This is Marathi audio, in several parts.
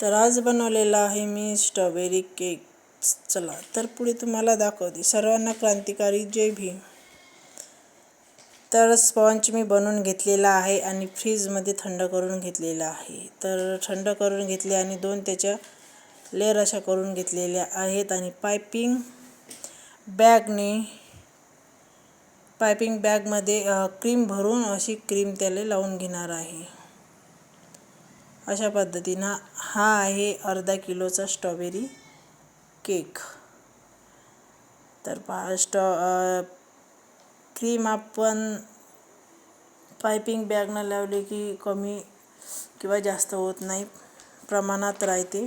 तर आज बनवलेला आहे मी स्ट्रॉबेरी केक चला. तर पुढे तुम्हाला दाखवते. सर्वांना क्रांतिकारी जय भीम. तर स्पॉन्ज मी बनवून घेतलेला आहे आणि फ्रीजमध्ये थंड करून घेतलेला आहे. तर थंड करून घेतले आणि दोन त्याच्या लेअर अशा करून घेतलेल्या आहेत आणि पायपिंग बॅगने पायपिंग बॅगमध्ये क्रीम भरून अशी क्रीम त्याला लावून घेणार आहे. अशा पद्धतीनं हा आहे अर्धा किलोचा स्ट्रॉबेरी केक. तर पहा स्ट्रॉ क्रीम आपण पायपिंग बॅगनं लावली की कमी किंवा जास्त होत नाही प्रमाणात राहते.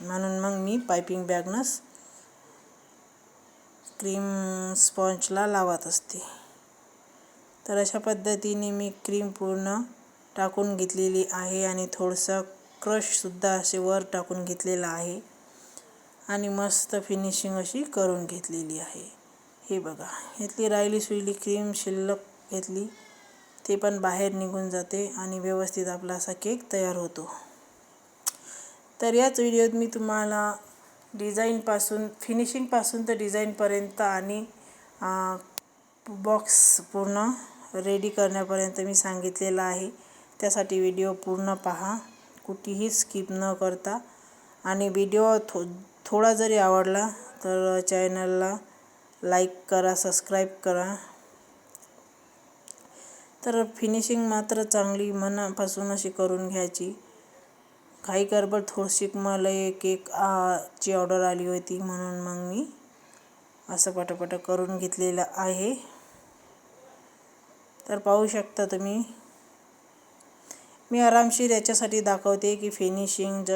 म्हणून मग मी पायपिंग बॅगनंच क्रीम स्पॉन्जला लावत असते. तर अशा पद्धतीने मी क्रीम पूर्ण टाकून घेतलेली आहे आणि थोडंसं क्रशसुद्धा असे वर टाकून घेतलेलं आहे. आणि मस्त फिनिशिंग अशी करून घेतलेली आहे. हे बघा इथली राहिली सुईली क्रीम शिल्लक घेतली. ते पण बाहेर निघून जाते आणि व्यवस्थित आपला असा केक तयार होतो. तर याच व्हिडिओत मी तुम्हाला डिझाईनपासून फिनिशिंगपासून तर डिझाईनपर्यंत आणि बॉक्स पूर्ण रेडी करण्यापर्यंत मी सांगितलेलं आहे. त्यासाठी व्हिडिओ पूर्ण पहा. कुठेही स्किप न करता. आणि व्हिडिओ थो थोडा जरी आवडला तर चॅनलला लाईक करा सबस्क्राईब करा. तर फिनिशिंग मात्र चांगली मनापासून अशी करून घ्यायची. काही गडबड थोडीशी मला एक ची ऑर्डर आली होती म्हणून मग मी असं पटापट करून घेतलेलं आहे. तर पाहू शकता तुम्ही. मी आरामशीर याच्यासाठी दाखवते की फिनिशिंग ज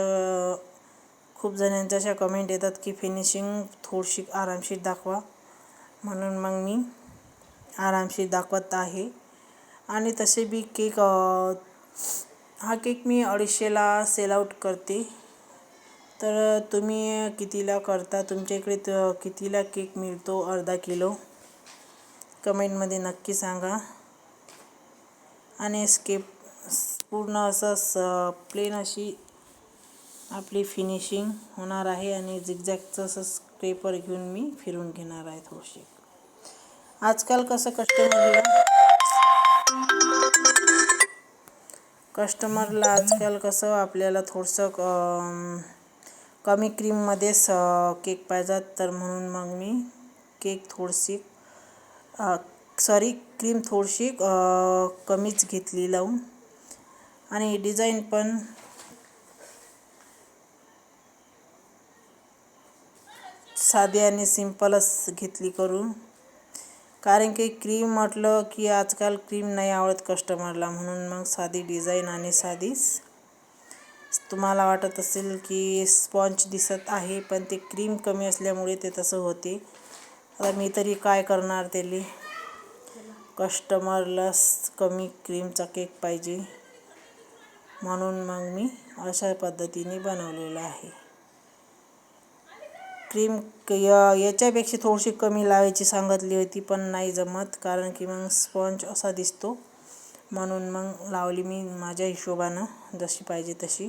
खूप जणांच्या अशा कमेंट येतात की फिनिशिंग थोडीशी आरामशीर दाखवा. म्हणून मग मी आरामशीर दाखवत आहे. आणि तसे बी केक हा केक मी अडीचशेला सेल आऊट करते. तर तुम्ही कितीला करता? तुमच्या इकडे त कितीला केक मिळतो? अर्धा किलो. कमेंटमध्ये नक्की सांगा. आणि स्केप पूर्ण असं स प्लेन अशी आपली फिनिशिंग होणार आहे आणि झिगझॅगचं असं स्क्रेपर घेऊन मी फिरून घेणार आहे थोडीशी. आजकाल कसं कस्टमरला कस्टमरला आजकाल कसं आपल्याला थोडंसं कमी क्रीममध्येच केक पाहिजेत. तर म्हणून मग मी केक थोडीशी सॉरी क्रीम थोडीशी कमीच घेतली लावून. आणि डिझाईन पण. साधी आणि सिंपलच घेतली करून. कारण की क्रीम म्हटलं की आजकाल क्रीम नाही आवडत कस्टमरला म्हणून मग साधी डिझाईन आणि साधीच तुम्हाला वाटत असेल की स्पॉन्ज दिसत आहे पण ते क्रीम कमी असल्यामुळे ते तसं होते. आता मी तरी काय करणार त्याला? कस्टमरलाच कमी क्रीमचा केक पाहिजे. म्हणून मग मी अशा पद्धतीने बनवलेलं आहे. क्रीम याच्यापेक्षा थोडीशी कमी लावायची सांगितली होती पण नाही जमत कारण की मग स्पॉन्ज असा दिसतो. म्हणून मग लावली मी माझ्या हिशोबानं जशी पाहिजे तशी.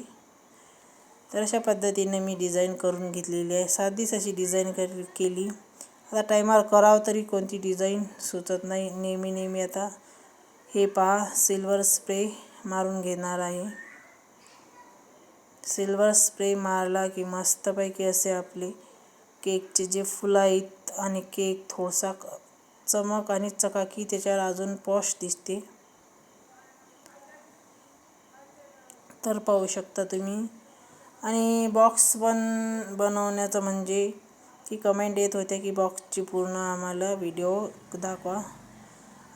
तर अशा पद्धतीने मी डिझाईन करून घेतलेली आहे. साधीच अशी डिझाईन कर केली. आता टायमार करावं तरी कोणती डिझाईन सुचत नाही. नेहमी नेहमी आता हे पहा सिल्वर स्प्रे. मारून घेणार आहे. सिल्वर स्प्रे मारला की मस्तपैकी असे आपले केकचे जे फुलं आहेत आणि केक थोडासा चमक आणि चकाकी त्याच्यावर अजून पॉश दिसते. तर पाहू शकता तुम्ही. आणि बॉक्स बन बनवण्याचं म्हणजे की कमेंट येत होत्या की बॉक्सची पूर्ण आम्हाला व्हिडिओ दाखवा.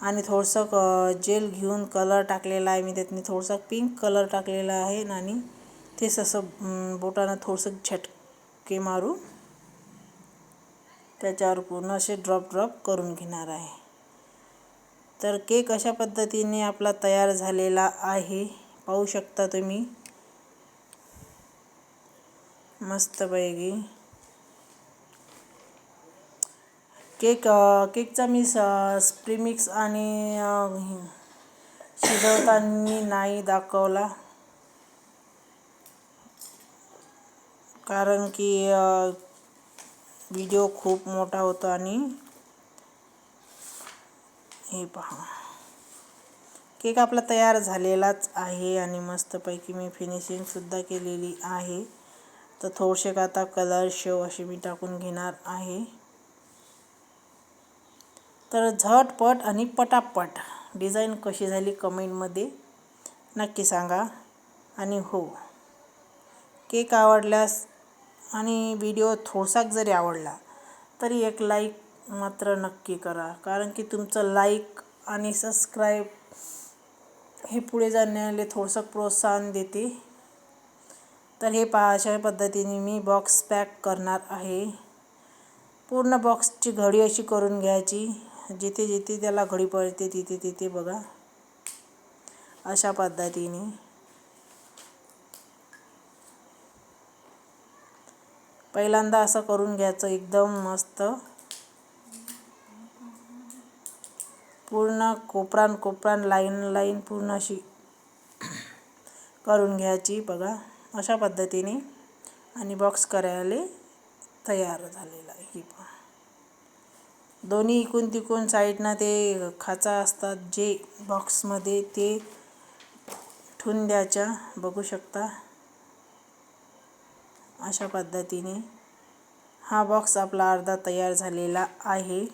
आणि थोडंसं जेल घेऊन कलर टाकलेला आहे. मी त्यातनी थोडंसं पिंक कलर टाकलेला आहे आणि तेच असं बोटानं थोडंसं झटके मारून त्याच्यावर पूर्ण असे ड्रॉप ड्रॉप करून घेणार आहे. तर केक अशा पद्धतीने आपला तयार झालेला आहे. पाहू शकता तुम्ही. मस्तपैकी. केक केकचा मी स स्प्रिमिक्स आणि शिजवताना नाही दाखवला. कारण की व्हिडिओ खूप मोठा होतो आणि हे पहा. केक आपला तयार झालेलाच आहे आणि मस्तपैकी मी फिनिशिंगसुद्धा केलेली आहे. तर थोडेसे का आता कलर शो असे मी टाकून घेणार आहे. तर झटपट आणि पटापट डिझाईन कशी झाली कमेंटमध्ये नक्की सांगा. आणि हो केक आवडल्यास आणि व्हिडिओ थोडसाक जरी आवडला तरी एक लाईक मात्र नक्की करा. कारण की तुमचं लाईक आणि सबस्क्राईब हे पुढे जाण्याला थोडंसं प्रोत्साहन देते. तर हे पहा अशा पद्धतीने मी बॉक्स पॅक करणार आहे. पूर्ण बॉक्सची घडी अशी करून घ्यायची. जिथे जिथे त्याला घडी पडते तिथे तिथे बघा. अशा पद्धतीने. पहिल्यांदा असं करून घ्यायचं एकदम मस्त. पूर्ण कोपरान कोपरान लाईन लाईन पूर्ण अशी करून घ्यायची बघा. अशा पद्धतीने. आणि बॉक्स करायला तयार झालेला आहे ही दोन्ही इकून तिकून साईडनं ते खाचा असतात जे बॉक्समध्ये ते ठून द्यायच्या. बघू शकता. अशा पद्धतीने हा बॉक्स आपला अर्धा तयार झालेला आहे.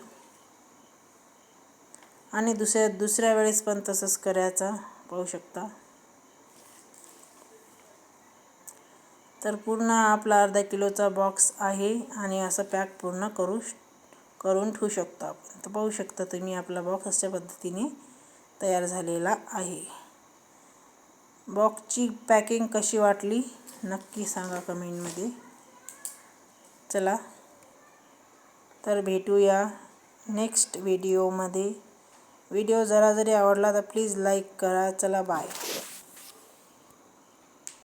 आणि दुसऱ्या दुसऱ्या वेळेस पण तसंच करायचा. पाहू शकता. तर पूर्ण आपला अर्धा किलोचा बॉक्स आहे आणि असं पॅक पूर्ण करू करून ठेवू शकतो आपण. तर पाहू शकता तुम्ही आपला बॉक्स अशा पद्धतीने तयार झालेला आहे. बॉक्सची पॅकिंग कशी वाटली? नक्की सांगा कमेंटमध्ये चला तर भेटूया नेक्स्ट व्हिडिओमध्ये व्हिडिओ जरा जरी आवडला तर प्लीज लाईक करा. चला बाय